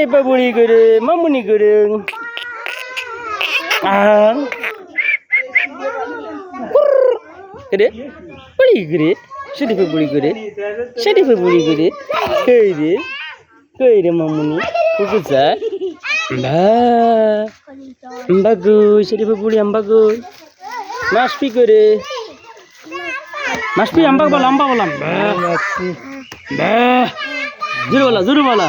শরীফা বুড়ি করে মামুনি করে রে বুড়ি করে শরীফা বুড়ি করে শরীফা বুড়ি করে কই রে কই রে মামুনি কুকুচা বা আম্বাগু শরীফা বুড়ি আম্বাগু। মাসপি করে মাসপি আম্বাগ বল, আম্বা বলাম বা বা জোরে বলা জোরে বলা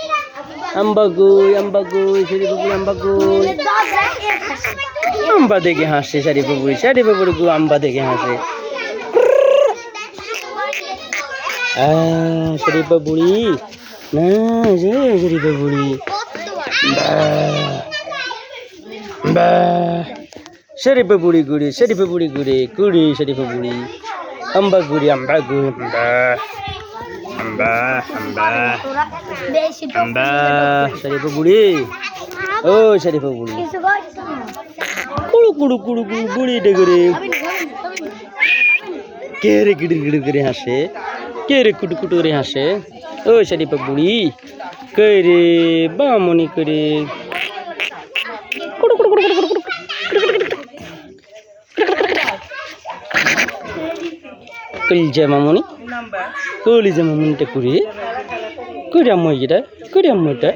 শরীফা বুড়ি শরীফা শরীফা বুড়ি আম্বা আম্বা আম্বা আম্বা বুড়ি আম্বা আম্বা দেখে হাসে শরীফা বুড়ি শরীফা বুড়ি গু আম্বা দেখে হাসে আহ, শরীফা বুড়ি না যে শরীফা বুড়ি বাহ Bah. Sharifa buri guri, sharifa buri guri, guri sharifa buri. Amba guri, Oh, buri. কিছু করছ Kuru kuru kuru kuru buri de guri. Kere gidir gidir করে হাসে কেরে কুটু কুটু করে হাসে ও শরীফা বুড়ি কইরে বামনি করে কুটু কুটু কলিজা মামনি কলিজা মামনিটা করে করে মই এটা করে মই এটা